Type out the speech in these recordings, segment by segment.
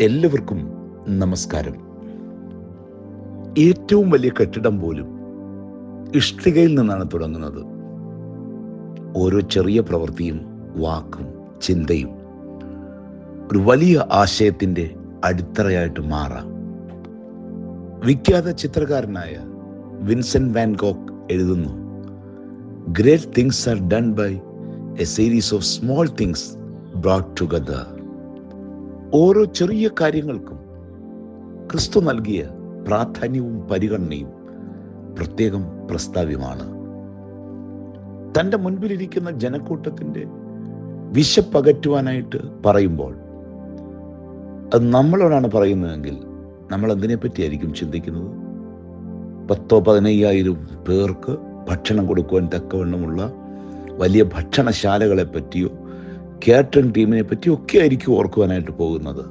എല്ലാവർക്കും നമസ്കാരം. ഏറ്റവും വലിയ കെട്ടിടം പോലും ഇഷ്ടികയിൽ നിന്നാണ് തുടങ്ങുന്നത്. ഓരോ ചെറിയ പ്രവൃത്തിയും വാക്കും ചിന്തയും ഒരു വലിയ ആശയത്തിന്റെ അടിത്തറയായിട്ട് മാറാം. വിഖ്യാത ചിത്രകാരനായ വിൻസെന്റ് വാൻ ഗോക്ക് എഴുതുന്നു great things are done by a series of small things brought together ഓരോ ചെറിയ കാര്യങ്ങൾക്കും ക്രിസ്തു നൽകിയ പ്രാധാന്യവും പരിഗണനയും പ്രത്യേകം പ്രസ്താവ്യമാണ്. തന്റെ മുൻപിലിരിക്കുന്ന ജനക്കൂട്ടത്തിന്റെ വിശപ്പകറ്റുവാനായിട്ട് പറയുമ്പോൾ അത് നമ്മളോടാണ് പറയുന്നതെങ്കിൽ നമ്മൾ എന്തിനെ പറ്റിയായിരിക്കും ചിന്തിക്കുന്നത്? പത്തോ പതിനയ്യായിരം പേർക്ക് ഭക്ഷണം കൊടുക്കുവാൻ തക്കവണ്ണമുള്ള വലിയ ഭക്ഷണശാലകളെ പറ്റിയോ കാറ്ററിംഗ് ടീമിനെ പറ്റി ഒക്കെ ആയിരിക്കും ഓർക്കുവാനായിട്ട് പോകുന്നത്.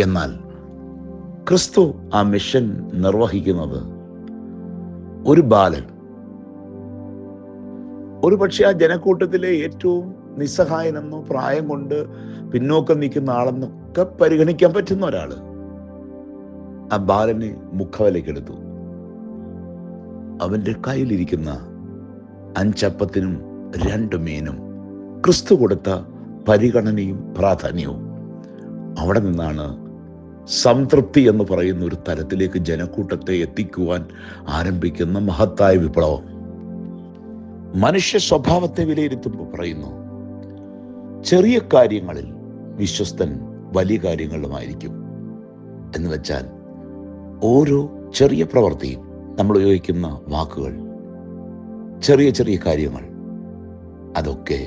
എന്നാൽ ക്രിസ്തു ആ മിഷൻ നിർവഹിക്കുന്നത് ഒരു ബാലൻ. ഒരു പക്ഷേ ആ ജനക്കൂട്ടത്തിലെ ഏറ്റവും നിസ്സഹായനെന്നോ പ്രായം കൊണ്ട് പിന്നോക്കം നിൽക്കുന്ന ആളെന്നൊക്കെ പരിഗണിക്കാൻ പറ്റുന്ന ഒരാൾ ആ ബാലനെ മുഖവലയ്ക്കെടുത്തു. അവന്റെ കയ്യിലിരിക്കുന്ന അഞ്ചപ്പത്തിനും രണ്ട് മീനും ക്രിസ്തു കൊടുത്ത പരിഗണനയും പ്രാധാന്യവും അവിടെ നിന്നാണ് സംതൃപ്തി എന്ന് പറയുന്ന ഒരു തരത്തിലേക്ക് ജനക്കൂട്ടത്തെ എത്തിക്കുവാൻ ആരംഭിക്കുന്ന മഹത്തായ വിപ്ലവം. മനുഷ്യ സ്വഭാവത്തെ വിലയിരുത്തുമ്പോൾ പറയുന്നു ചെറിയ കാര്യങ്ങളിൽ വിശ്വസ്തൻ വലിയ കാര്യങ്ങളിലുമായിരിക്കും എന്ന് വെച്ചാൽ ഓരോ ചെറിയ പ്രവൃത്തിയും നമ്മൾ ഉപയോഗിക്കുന്ന വാക്കുകൾ ചെറിയ ചെറിയ കാര്യങ്ങൾ അതൊക്കെ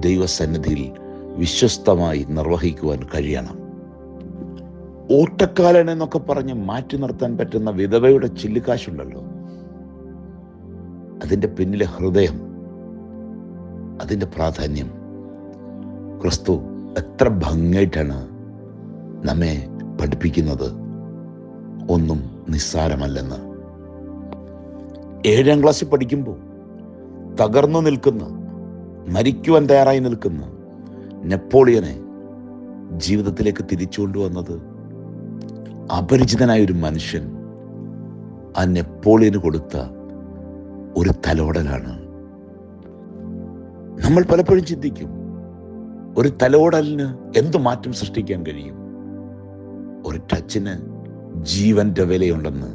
ദൈവസന്നിധിയിൽ വിശ്വസ്തമായി നിർവഹിക്കുവാൻ കഴിയണം. ഓട്ടക്കാലൻ എന്നൊക്കെ പറഞ്ഞ് മാറ്റി നിർത്താൻ പറ്റുന്ന വിധവയുടെ ചില്ലിക്കാശുണ്ടല്ലോ അതിന്റെ പിന്നിലെ ഹൃദയം അതിന്റെ പ്രാധാന്യം. ക്രിസ്തു എത്ര ഭംഗിയായിട്ടാണ് നമ്മെ പഠിപ്പിക്കുന്നത്. ഒന്നും നിസ്സാരമല്ലെന്ന്. ഏഴാം ക്ലാസ്സിൽ പഠിക്കുമ്പോൾ തകർന്നു നിൽക്കുന്ന മരിക്കുവാൻ തയ്യാറായി നിൽക്കുന്ന നെപ്പോളിയനെ ജീവിതത്തിലേക്ക് തിരിച്ചു കൊണ്ടുവന്നത് അപരിചിതനായ ഒരു മനുഷ്യൻ ആ നെപ്പോളിയന് കൊടുത്ത ഒരു തലോടലാണ്. നമ്മൾ പലപ്പോഴും ചിന്തിക്കും ഒരു തലോടലിന് എന്ത് മാറ്റം സൃഷ്ടിക്കാൻ കഴിയും? ഒരു ടച്ചിന് ജീവന്റെ വിലയുണ്ടെന്ന്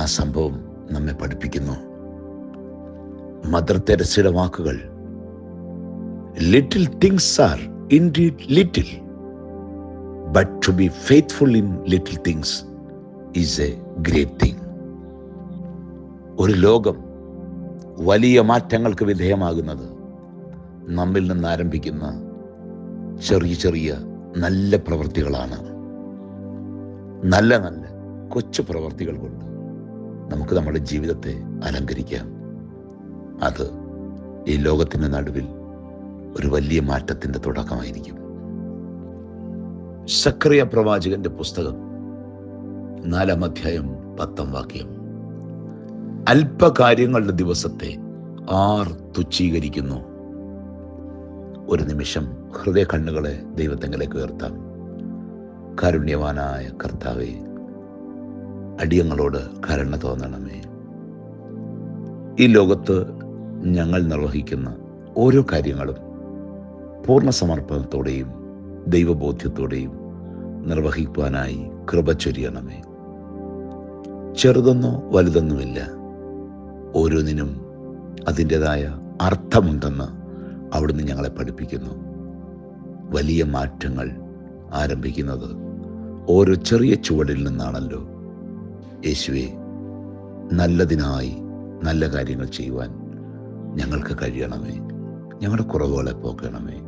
ആ സംഭവം നമ്മെ പഠിപ്പിക്കുന്നു. മദർ തെരസയുടെ വാക്കുകൾ little things are indeed little but to be faithful in little things is a great thing ഒരു ലോകം വലിയ മാറ്റങ്ങൾക്ക് വിധേയമാകുന്നത് നമ്മിൽ നിന്ന് ആരംഭിക്കുന്ന ചെറിയ ചെറിയ നല്ല പ്രവൃത്തികളാണ് നല്ല നല്ല കൊച്ചു പ്രവൃത്തികൾ കൊണ്ട് നമുക്ക് നമ്മുടെ ജീവിതത്തെ അലങ്കരിക്കാം. അത് ഈ ലോകത്തിന്റെ നടുവിൽ ഒരു വലിയ മാറ്റത്തിന്റെ തുടക്കമായിരിക്കും. സക്രിയ പ്രവാചകന്റെ പുസ്തകം നാലാം അധ്യായം പത്താം വാക്യം. അല്പകാര്യങ്ങളുടെ ദിവസത്തെ ആർ തുച്ഛീകരിക്കുന്നു. ഒരു നിമിഷം ഹൃദയ കണ്ണുകളെ ദൈവത്തെങ്കിലേക്ക് ഉയർത്താം. കാരുണ്യവാനായ കർത്താവെ അടിയങ്ങളോട് കരുണ തോന്നണമേ. ഈ ലോകത്ത് ഞങ്ങൾ നിർവഹിക്കുന്ന ഓരോ കാര്യങ്ങളും പൂർണ സമർപ്പണത്തോടെയും ദൈവബോധ്യത്തോടെയും നിർവഹിക്കുവാനായി കൃപ ചൊരിയണമേ. ചെറുതൊന്നോ വലുതൊന്നുമില്ല. ഓരോന്നിനും അതിന്റെതായ അർത്ഥമുണ്ടെന്ന് അവിടുന്ന് ഞങ്ങളെ പഠിപ്പിക്കുന്നു. വലിയ മാറ്റങ്ങൾ ആരംഭിക്കുന്നത് ഓരോ ചെറിയ ചുവടിൽ നിന്നാണല്ലോ. യേശുവെ നല്ലതിനായി നല്ല കാര്യങ്ങൾ ചെയ്യുവാൻ ഞങ്ങൾക്ക് കഴിയണമേ. ഞങ്ങളുടെ കുറവുകളെ പോക്കണമേ.